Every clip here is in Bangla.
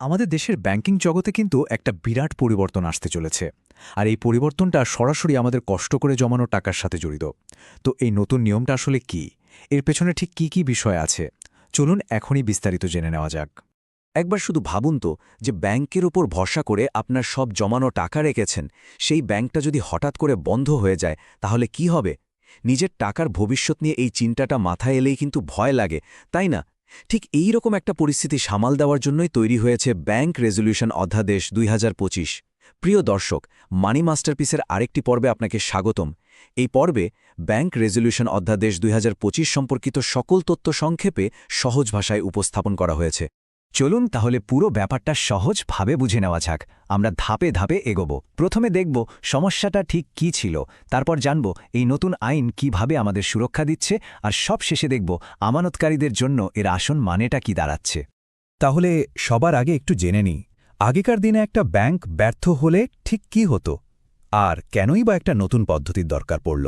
আমাদের দেশের ব্যাংকিং জগতে কিন্তু একটা বিরাট পরিবর্তন আসতে চলেছে। আর এই পরিবর্তনটা সরাসরি আমাদের কষ্ট করে জমানো টাকার সাথে জড়িত। তো এই নতুন নিয়মটা আসলে কি? এর পেছনে ঠিক কি কি বিষয় আছে? চলুন এখনই বিস্তারিত জেনে নেওয়া যাক। একবার শুধু ভাবুন তো যে ব্যাংকের ওপর ভরসা করে আপনার সব জমানো টাকা রেখেছেন, সেই ব্যাংকটা যদি হঠাৎ করে বন্ধ হয়ে যায়, তাহলে কি হবে? নিজের টাকার ভবিষ্যৎ নিয়ে এই চিন্তাটা মাথায় এলেই কিন্তু ভয় লাগে, তাই না? ঠিক এই রকম একটা পরিস্থিতি সামাল দেওয়ার জন্যই তৈরি হয়েছে ব্যাংক রেজলিউশন অধ্যাদেশ দুই হাজার পঁচিশ। প্রিয় দর্শক, মানি মাস্টারপিসের আরেকটি পর্বে আপনাকে স্বাগতম। এই পর্বে ব্যাংক রেজলিউশন অধ্যাদেশ দুই হাজার পঁচিশ সম্পর্কিত সকল তথ্য সংক্ষেপে সহজ ভাষায় উপস্থাপন করা হয়েছে। চলুন তাহলে পুরো ব্যাপারটা সহজভাবে বুঝে নেওয়া যাক। আমরা ধাপে ধাপে এগোব। প্রথমে দেখব সমস্যাটা ঠিক কি ছিল। তারপর জানব এই নতুন আইন কীভাবে আমাদের সুরক্ষা দিচ্ছে। আর সব শেষে দেখব আমানতকারীদের জন্য এর আসন মানেটা কি দাঁড়াচ্ছে। তাহলে সবার আগে একটু জেনে নিই। আগেকার দিনে একটা ব্যাংক ব্যর্থ হলে ঠিক কি হতো? আর কেনই বা একটা নতুন পদ্ধতির দরকার পড়ল?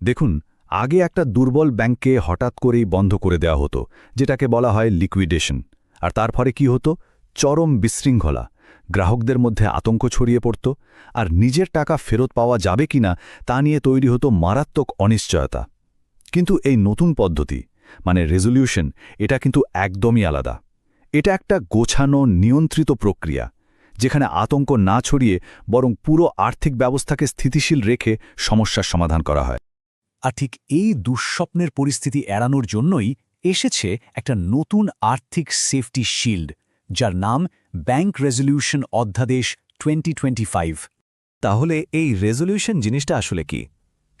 দেখুন, আগে একটা দুর্বল ব্যাংককে হঠাৎ করেই বন্ধ করে দেওয়া হতো, যেটাকে বলা হয় লিকুইডেশন। আর তার ফলে কি হতো? চরম বিশৃঙ্খলা। গ্রাহকদের মধ্যে আতঙ্ক ছড়িয়ে পড়ত। আর নিজের টাকা ফেরত পাওয়া যাবে কিনা তা নিয়ে তৈরি হতো মারাত্মক অনিশ্চয়তা। কিন্তু এই নতুন পদ্ধতি মানে রেজলিউশন, এটা কিন্তু একদমই আলাদা। এটা একটা গোছানো, নিয়ন্ত্রিত প্রক্রিয়া, যেখানে আতঙ্ক না ছড়িয়ে বরং পুরো আর্থিক ব্যবস্থাকে স্থিতিশীল রেখে সমস্যার সমাধান করা হয়। আর ঠিক এই দুঃস্বপ্নের পরিস্থিতি এড়ানোর জন্যই এসেছে একটা নতুন আর্থিক সেফটি শিল্ড, যার নাম ব্যাংক রেজলিউশন অধ্যাদেশ টোয়েন্টি তাহলে এই রেজলিউশন জিনিসটা আসলে কি?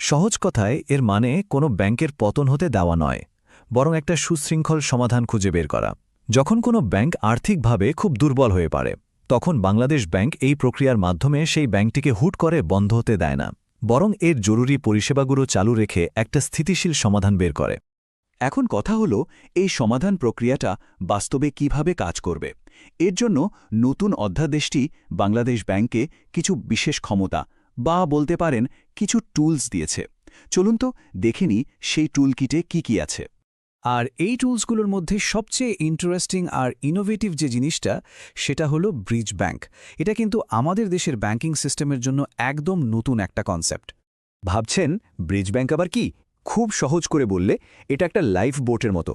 সহজ কথায়, এর মানে কোনো ব্যাংকের পতন হতে দেওয়া নয়, বরং একটা সুশৃঙ্খল সমাধান খুঁজে বের করা। যখন কোনো ব্যাংক আর্থিকভাবে খুব দুর্বল হয়ে পারে, তখন বাংলাদেশ ব্যাংক এই প্রক্রিয়ার মাধ্যমে সেই ব্যাংকটিকে হুট করে বন্ধ হতে দেয় না, বরং এর জরুরি পরিষেবাগুলো চালু রেখে একটা স্থিতিশীল সমাধান বের করে। এখন কথা হলো, এই সমাধান প্রক্রিয়াটা বাস্তবে কীভাবে কাজ করবে। এর জন্য নতুন অধ্যাদেশটি বাংলাদেশ ব্যাংকে কিছু বিশেষ ক্ষমতা বা বলতে পারেন কিছু টুলস দিয়েছে। চলুন তো দেখিনি সেই টুলকিটে কি কি আছে। আর এই টুলসগুলোর মধ্যে সবচেয়ে ইন্টারেস্টিং আর ইনোভেটিভ যে জিনিসটা, সেটা হলো ব্রিজ ব্যাংক। এটা কিন্তু আমাদের দেশের ব্যাংকিং সিস্টেমের জন্য একদম নতুন একটা কনসেপ্ট। ভাবছেন, ব্রিজ ব্যাংক আবার কি? খুব সহজ করে বললে, এটা একটা লাইফ বোটের মতো।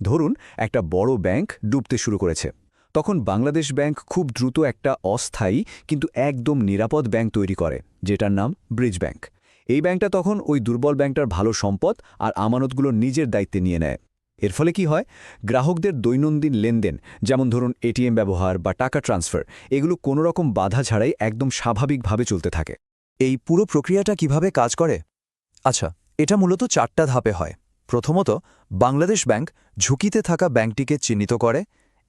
ধরুন, একটা বড় ব্যাংক ডুবতে শুরু করেছে। তখন বাংলাদেশ ব্যাংক খুব দ্রুত একটা অস্থায়ী কিন্তু একদম নিরাপদ ব্যাংক তৈরি করে, যেটার নাম ব্রিজ ব্যাংক। এই ব্যাংকটা তখন ওই দুর্বল ব্যাংকটার ভালো সম্পদ আর আমানতগুলো নিজের দায়িত্বে নিয়ে নেয়। এর ফলে কি হয়? গ্রাহকদের দৈনন্দিন লেনদেন, যেমন ধরুন এটিএম ব্যবহার বা টাকা ট্রান্সফার, এগুলো কোনো রকম বাধা ছাড়াই একদম স্বাভাবিকভাবে চলতে থাকে। এই পুরো প্রক্রিয়াটা কীভাবে কাজ করে? আচ্ছা এটা মূলত চারটা ধাপে হয়। প্রথমত, বাংলাদেশ ব্যাংক ঝুঁকিতে থাকা ব্যাংকটিকে চিহ্নিত করে,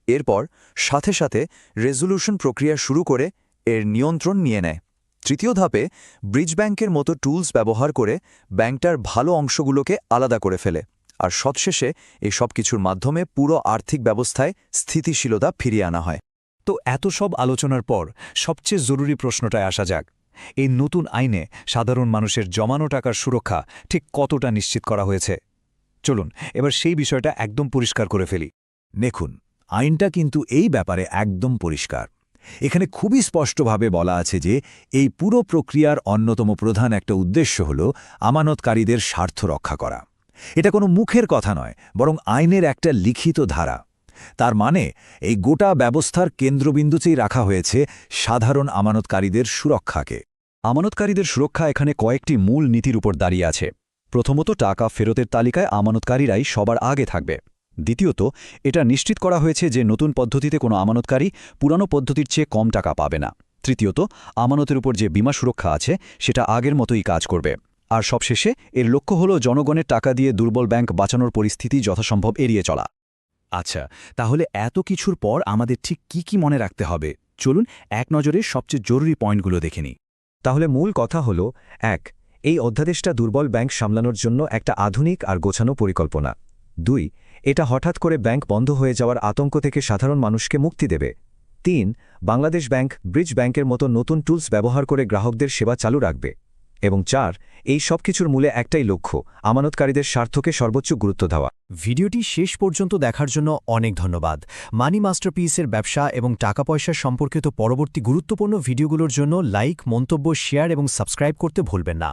এরপর সাথে সাথে রেজলিউশন প্রক্রিয়া শুরু করে এর নিয়ন্ত্রণ নিয়ে নেয়। তৃতীয় ধাপে, ব্রিজ ব্যাংকের মতো টুলস ব্যবহার করে ব্যাংকটার ভালো অংশগুলোকে আলাদা করে ফেলে, আর সবশেষে এই সব কিছুর মাধ্যমে পুরো আর্থিক ব্যবস্থায় স্থিতিশীলতা ফিরিয়ে আনা হয়। তো এত সব আলোচনার পর সবচেয়ে জরুরি প্রশ্নটায় আসা যাক এই নতুন আইনে সাধারণ মানুষের জমানো টাকার সুরক্ষা ঠিক কতটা নিশ্চিত করা হয়েছে? চলুন, এবার সেই বিষয়টা একদম পরিষ্কার করে ফেলি। দেখুন, আইনটা কিন্তু এই ব্যাপারে একদম পরিষ্কার। এখানে খুবই স্পষ্টভাবে বলা আছে যে, এই পুরো প্রক্রিয়ার অন্যতম প্রধান একটা উদ্দেশ্য হল আমানতকারীদের স্বার্থ রক্ষা করা। এটা কোনো মুখের কথা নয়, বরং আইনের একটা লিখিত ধারা। তার মানে এই গোটা ব্যবস্থার কেন্দ্রবিন্দুতেই রাখা হয়েছে সাধারণ আমানতকারীদের সুরক্ষাকে। আমানতকারীদের সুরক্ষা এখানে কয়েকটি মূল নীতির উপর দাঁড়িয়ে আছে। প্রথমত, টাকা ফেরতের তালিকায় আমানতকারীরাই সবার আগে থাকবে। দ্বিতীয়ত, এটা নিশ্চিত করা হয়েছে যে নতুন পদ্ধতিতে কোনো আমানতকারী পুরানো পদ্ধতির চেয়ে কম টাকা পাবে না। তৃতীয়ত, আমানতের উপর যে বিমা সুরক্ষা আছে, সেটা আগের মতোই কাজ করবে। আর সবশেষে, এর লক্ষ্য হল জনগণের টাকা দিয়ে দুর্বল ব্যাংক বাঁচানোর পরিস্থিতি যথাসম্ভব এড়িয়ে চলা। আচ্ছা তাহলে এত কিছুর পর আমাদের ঠিক কি কি মনে রাখতে হবে? চলুন এক নজরে সবচেয়ে জরুরি পয়েন্টগুলো দেখে নিই। তাহলে মূল কথা হল, এক, এই অধ্যাদেশটা দুর্বল ব্যাংক সামলানোর জন্য একটা আধুনিক আর গোছানো পরিকল্পনা। দুই, এটা হঠাৎ করে ব্যাংক বন্ধ হয়ে যাওয়ার আতঙ্ক থেকে সাধারণ মানুষকে মুক্তি দেবে। তিন, বাংলাদেশ ব্যাংক ব্রিজ ব্যাংকের মতো নতুন টুলস ব্যবহার করে গ্রাহকদের সেবা চালু রাখবে। এবং চার, এই সব কিছুর মূলে একটাই লক্ষ্য, আমানতকারীদের স্বার্থকে সর্বোচ্চ গুরুত্ব দেওয়া। ভিডিওটি শেষ পর্যন্ত দেখার জন্য অনেক ধন্যবাদ। মানি মাস্টারপিসের ব্যবসা এবং টাকা পয়সা সম্পর্কিত পরবর্তী গুরুত্বপূর্ণ ভিডিওগুলোর জন্য লাইক, মন্তব্য, শেয়ার এবং সাবস্ক্রাইব করতে ভুলবেন না।